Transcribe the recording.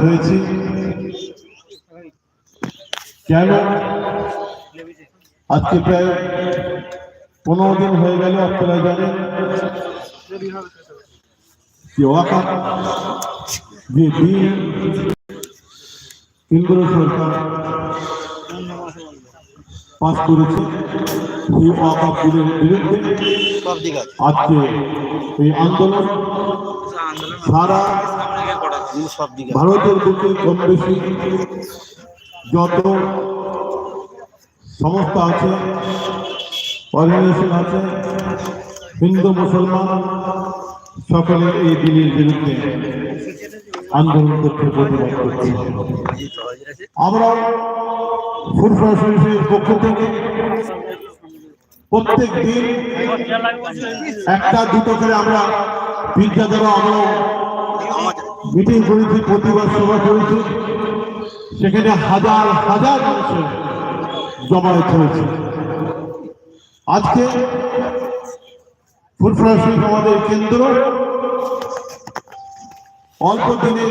হয়েছি কেন আজকে প্রায় পনেরো দিন হয়ে গেল আপনারা জানেন যে ওয়াকাফ যে বিল কেন্দ্র সরকার পাস করেছে সেই ওয়াকাফ বিলের বিরুদ্ধে সব দিক আছে আজকে এই আন্দোলন সারা দিন সব দিক আছে ভারতের বুকে কম বেশি যত সংস্থা আছে অর্গানাইজেশন আছে, হিন্দু, মুসলমান, সকলে এই বিলের বিরুদ্ধে আন্দোলন করতে প্রতিবাদ করছে আমরা ফুরফুরা শরীফের পক্ষ থেকে প্রত্যেক দিন একটা দুটো করে আমরা বিদ্যা দ্বারা আমরা মিটিং করেছি, প্রতিবাদ সভা করেছি। সেখানে হাজার হাজার মানুষের জমায়েত হয়েছে। আজকে ফুলফুলা শরীফ আমাদের কেন্দ্র। অল্প দিনে